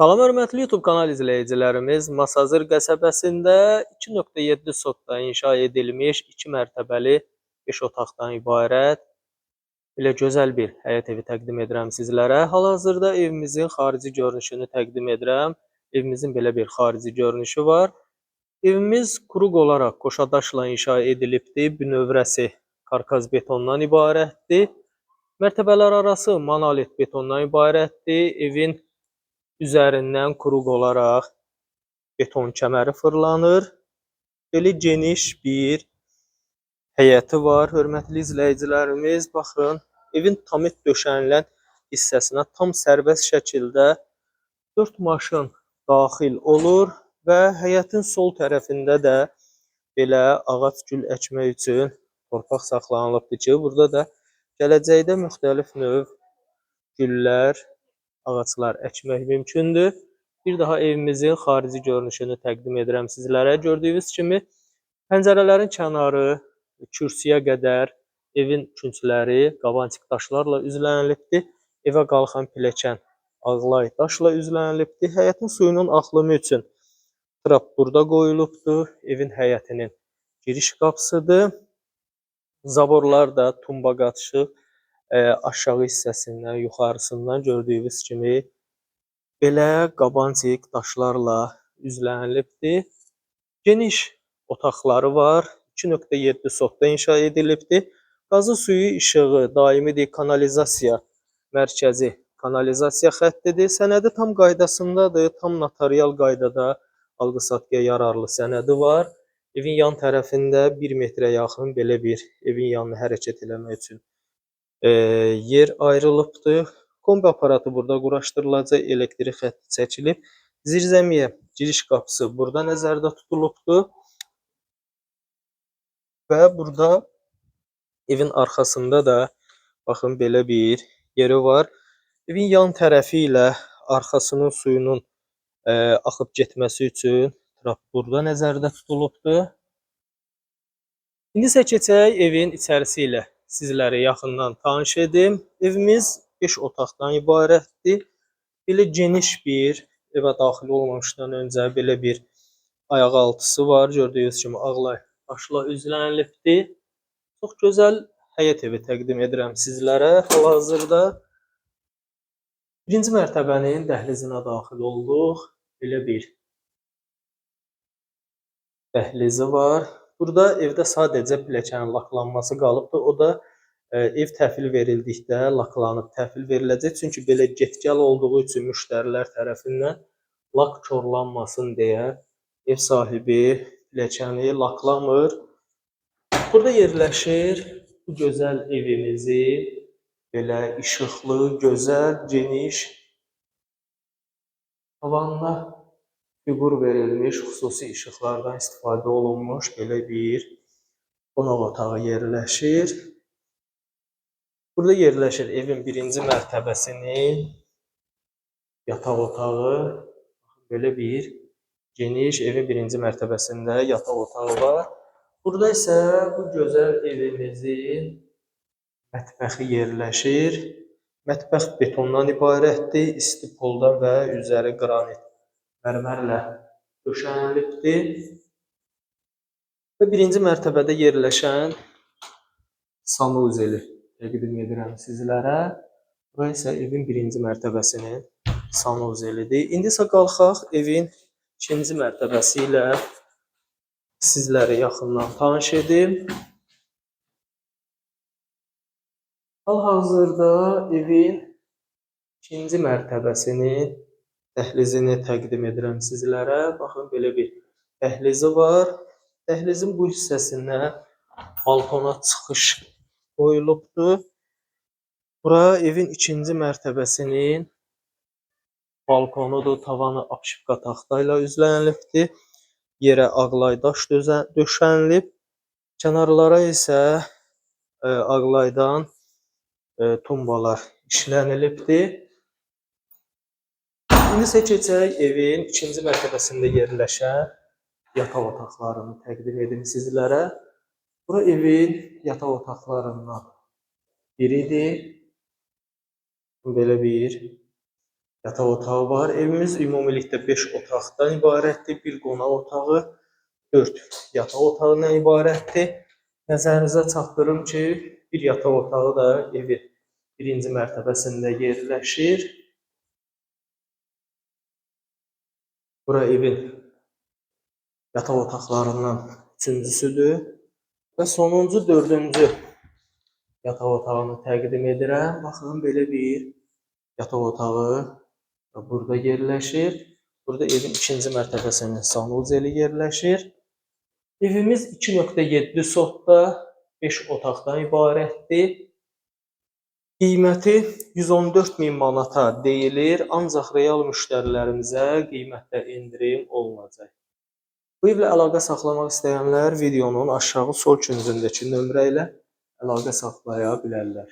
Salam hörmətli YouTube kanal izləyicilərimiz, Masazır qəsəbəsində 2.7 sotda inşa edilmiş 2 mərtəbəli 5 otaqdan ibarət belə gözəl bir həyət evi təqdim edirəm sizlərə. Hal-hazırda evimizin xarici görünüşünü təqdim edirəm. Evimizin belə bir xarici görünüşü var. Evimiz quruq olaraq qoşadaşla inşa edilibdir. Bünövrəsi karkaz betondan ibarətdir. Mərtəbələr arası monolit betondan ibarətdir. Evin üzərindən quruq olaraq beton kəməri fırlanır. Belə geniş bir həyəti var, hörmətli izləyicilərimiz. Baxın, evin tamit döşənilən hissəsinə tam sərbəst şəkildə 4 maşın daxil olur və həyətin sol tərəfində də belə ağac gül əkmək üçün torpaq saxlanılıbdır ki, burada da gələcəkdə müxtəlif növ güllər ağaclar əkmək mümkündür. Bir daha evimizin xarici görünüşünü təqdim edirəm sizlərə. Gördüyünüz kimi pəncərələrin kənarı kürsüyə qədər evin küncləri qavantik daşlarla üzlənilibdir. Evə qalxan pilləkən ağlay daşla üzlənilibdir. Həyətin suyunun axımı üçün trap burada qoyulubdur. Evin həyətinin giriş qapısıdır. Zaborlar da tumba qatışıq aşağı hissəsindən, yuxarısından gördüyünüz kimi belə qabancik daşlarla üzlənilibdir. Geniş otaqları var. 2.7 sotda inşa edilibdir. Qazı suyu işığı daimidir. Kanalizasiya mərkəzi kanalizasiya xəttidir. Sənədi tam qaydasındadır. Tam notarial qaydada alqı-satqıya yararlı sənədi var. Evin yan tərəfində 1 metrə yaxın belə bir evin yanına hərəkət eləmək üçün e, yer ayrılıbdır. Kombi aparatı burada quraşdırılacaq, elektrik xətti çəkilib. Zirzəmiyə giriş qapısı burada nəzərdə tutulubdur. Və burada evin arxasında da baxın belə bir yeri var. Evin yan tərəfi ilə arxasının suyunun ə, axıb getməsi üçün trap burada nəzərdə tutulubdur. İndi isə keçək evin içərisi ilə sizləri yaxından tanış edim. Evimiz 5 otaqdan ibarətdir. Belə geniş bir evə daxil olmamışdan öncə belə bir ayaq altısı var. Gördüyünüz kimi ağlay daşla üzlənilibdir. Çox gözəl həyət evi təqdim edirəm sizlərə. Hal-hazırda birinci mərtəbənin dəhlizinə daxil olduq. Belə bir dəhlizi var. Burada evdə sadəcə pilləkənin laklanması qalıbdır. O da ə, ev təhvil verildikdə laklanıb təhvil veriləcək. Çünki belə get-gəl olduğu üçün müştərilər tərəfindən lak korlanmasın deyə ev sahibi pilləkəni laklamır. Burada yerləşir bu gözəl evimizi belə işıqlı, gözəl, geniş tavanına fiqur verilmiş, xüsusi işıqlardan istifadə olunmuş belə bir qonaq otağı yerləşir. Burada yerləşir evin birinci mərtəbəsinin yataq otağı. Belə bir geniş evin birinci mərtəbəsində yataq otağı var. Burada isə bu gözəl evimizin mətbəxi yerləşir. Mətbəx betondan ibarətdir, isti poldan və üzəri qranit mərmərlə döşənilibdir. Və birinci mərtəbədə yerləşən sanuzeli təqdim edirəm sizlərə. Bura isə evin birinci mərtəbəsinin sanuzelidir. İndi isə qalxaq evin ikinci mərtəbəsi ilə sizləri yaxından tanış edim. Hal-hazırda evin ikinci mərtəbəsinin dəhlizini təqdim edirəm sizlərə. Baxın, belə bir dəhlizi var. Dəhlizin bu hissəsinə balkona çıxış qoyulubdur. Bura evin ikinci mərtəbəsinin balkonudur. Tavanı apşıqqa taxta ilə üzlənilibdir. Yerə ağlay daş döşənilib. Kənarlara isə ə, ağlaydan ə, tumbalar işlənilibdir. İndi isə keçək evin ikinci mərtəbəsində yerləşən yataq otaqlarını təqdim edim sizlərə. Bura evin yataq otaqlarından biridir. Belə bir yataq otağı var. Evimiz ümumilikdə 5 otaqdan ibarətdir. Bir qonaq otağı, 4 yataq otağından ibarətdir. Nəzərinizə çatdırım ki, bir yataq otağı da evin birinci mərtəbəsində yerləşir. Bura evin yataq otaqlarından üçüncüsüdür. Və sonuncu, dördüncü yataq otağını təqdim edirəm. Baxın, belə bir yataq otağı burada yerləşir. Burada evin ikinci mərtəbəsinin sanuzeli yerləşir. Evimiz 2.7 sotda 5 otaqdan ibarətdir. Qiyməti 114 min manata deyilir, ancaq real müştərilərimizə qiymətdə endirim olunacaq. Bu evlə əlaqə saxlamaq istəyənlər videonun aşağı sol küncündəki nömrə ilə əlaqə saxlaya bilərlər.